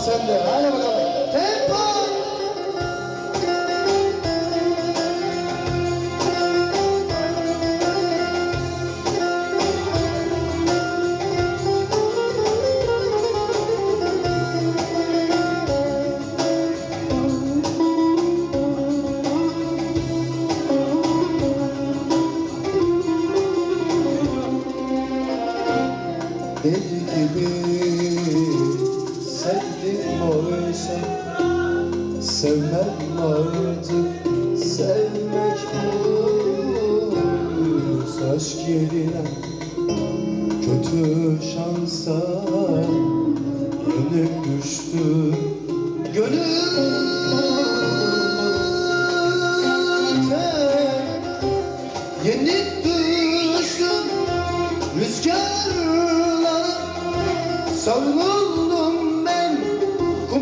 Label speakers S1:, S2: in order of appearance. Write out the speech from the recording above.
S1: sende. Hadi bakalım. Tempo. Deli gibi oysa Sevmem artık. Sevmek bu Aşk yerine kötü şansa Yenik düştü. Gönül Yenik düştüm Rüzgarla Savruldum